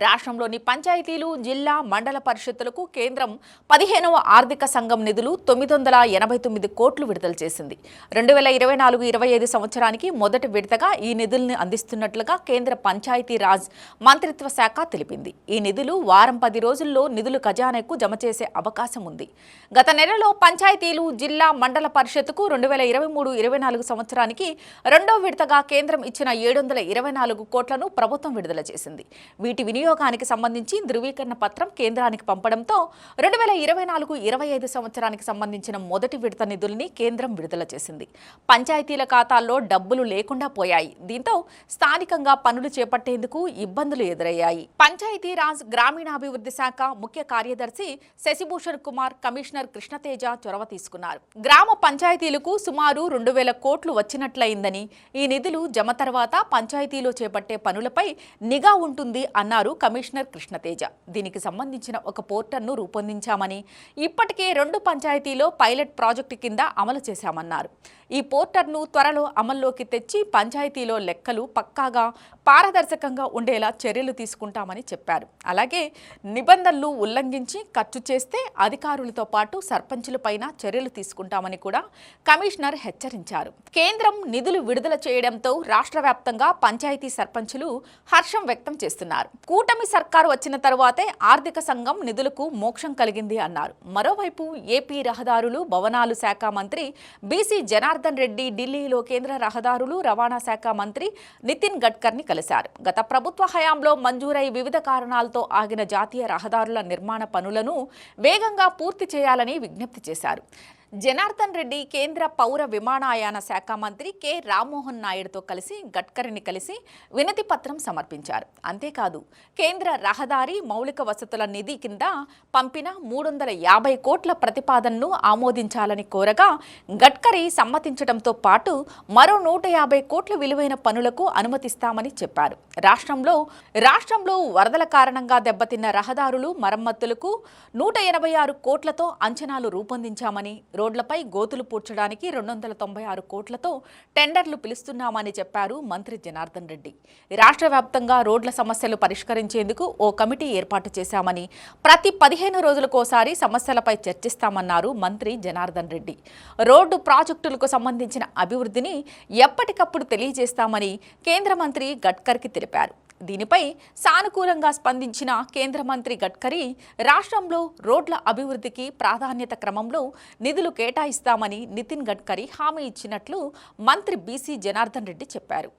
రాష్ట్రంలోని పంచాయతీలు జిల్లా మండల పరిషత్తులకు కేంద్రం పదిహేనవ ఆర్థిక సంఘం నిధులు తొమ్మిది వందల ఎనభై తొమ్మిది కోట్లు విడుదల చేసింది. రెండు వేల ఇరవై నాలుగు ఇరవై ఐదు సంవత్సరానికి మొదటి విడతగా ఈ నిధుల్ని అందిస్తున్నట్లుగా కేంద్ర పంచాయతీ రాజ్ మంత్రిత్వ శాఖ తెలిపింది. ఈ నిధులు వారం పది రోజుల్లో నిధులు ఖజానాకు జమ చేసే అవకాశం ఉంది. గత నెలలో పంచాయతీలు జిల్లా మండల పరిషత్కు రెండు వేల ఇరవై మూడు ఇరవై నాలుగు సంవత్సరానికి రెండో విడతగా కేంద్రం ఇచ్చిన ఏడు వందల ఇరవై నాలుగు కోట్లను ప్రభుత్వం విడుదల చేసింది. వీటి వినియోగానికి సంబంధించి ధృవీకరణ పత్రం కేంద్రానికి పంపడంతో రెండు వేల ఇరవై నాలుగు ఇరవై ఐదు సంవత్సరానికి సంబంధించిన మొదటి విడత నిధుల్ని కేంద్రం విడుదల చేసింది. పంచాయతీల ఖాతాల్లో డబ్బులు లేకుండా పోయాయి. దీంతో స్థానికంగా పనులు చేపట్టేందుకు ఇబ్బందులు ఎదురయ్యాయి. పంచాయతీ రాజ్ గ్రామీణాభివృద్ధి శాఖ ముఖ్య కార్యదర్శి శశిభూషణ్ కుమార్ కమిషనర్ కృష్ణతేజ చొరవ తీసుకున్నారు. గ్రామ పంచాయతీలకు సుమారు రెండు వేల కోట్లు వచ్చినట్లయిందని ఈ నిధులు జమ తర్వాత పంచాయతీలో చేపట్టే పనులపై నిఘా ఉంటుంది అన్నారు కమిషనర్ కృష్ణతేజ. దీనికి సంబంధించిన ఒక పోర్టల్ను రూపొందించామని ఇప్పటికే రెండు పంచాయతీలో పైలట్ ప్రాజెక్టు కింద అమలు చేశామన్నారు. ఈ పోర్టర్ను త్వరలో అమల్లోకి తెచ్చి పంచాయతీలో లెక్కలు పక్కాగా పారదర్శకంగా ఉండేలా చర్యలు తీసుకుంటామని చెప్పారు. అలాగే నిబంధనలు ఉల్లంఘించి ఖర్చు చేస్తే అధికారులతో పాటు సర్పంచులపైన చర్యలు తీసుకుంటామని కూడా కమిషనర్ హెచ్చరించారు. కేంద్రం నిధులు విడుదల చేయడంతో రాష్ట్ర వ్యాప్తంగా పంచాయతీ సర్పంచులు హర్షం వ్యక్తం చేస్తున్నారు. కూటమి సర్కారు వచ్చిన తర్వాతే ఆర్థిక సంఘం నిధులకు మోక్షం కలిగింది అన్నారు. మరోవైపు ఏపీ రహదారులు భవనాలు శాఖ మంత్రి బీసీ జనార్దన్ రెడ్డి ఢిల్లీలో కేంద్ర రహదారులు రవాణా శాఖ మంత్రి నితిన్ గడ్కర్ని కలిశారు. గత ప్రభుత్వ హయాంలో మంజూరై వివిధ కారణాలతో ఆగిన జాతీయ రహదారుల నిర్మాణ పనులను వేగంగా పూర్తి చేయాలని విజ్ఞప్తి చేశారు. జనార్దన్ రెడ్డి కేంద్ర పౌర విమానయాన శాఖ మంత్రి కె. రామ్మోహన్ నాయుడుతో కలిసి గడ్కరీని కలిసి వినతి పత్రం సమర్పించారు. అంతేకాదు కేంద్ర రహదారి మౌలిక వసతుల నిధి కింద పంపిన మూడు వందల యాభై కోట్ల ప్రతిపాదనను ఆమోదించాలని కోరగా గడ్కరీ సమ్మతించడంతో పాటు మరో నూట యాభై కోట్ల విలువైన పనులకు అనుమతిస్తామని చెప్పారు. రాష్ట్రంలో రాష్ట్రంలో వరదల కారణంగా దెబ్బతిన్న రహదారులు మరమ్మతులకు నూట ఎనభై ఆరు కోట్లతో అంచనాలు రూపొందించామని రోడ్లపై గోతులు పూడ్చడానికి రెండు వందల తొంభై ఆరు కోట్లతో టెండర్లు పిలుస్తున్నామని చెప్పారు మంత్రి జనార్దన్ రెడ్డి. రాష్ట్ర వ్యాప్తంగా రోడ్ల సమస్యలు పరిష్కరించేందుకు ఓ కమిటీ ఏర్పాటు చేశామని ప్రతి పదిహేను రోజులకోసారి సమస్యలపై చర్చిస్తామన్నారు మంత్రి జనార్దన్ రెడ్డి. రోడ్డు ప్రాజెక్టులకు సంబంధించిన అభివృద్ధిని ఎప్పటికప్పుడు తెలియజేస్తామని కేంద్ర మంత్రి గడ్కర్కి తెలిపారు. దీనిపై సానుకూలంగా స్పందించిన కేంద్ర మంత్రి గడ్కరీ రాష్ట్రంలో రోడ్ల అభివృద్ధికి ప్రాధాన్యత క్రమంలో నిధులు కేటాయిస్తామని నితిన్ గడ్కరీ హామీ ఇచ్చినట్లు మంత్రి బీసీ జనార్దన్ రెడ్డి చెప్పారు.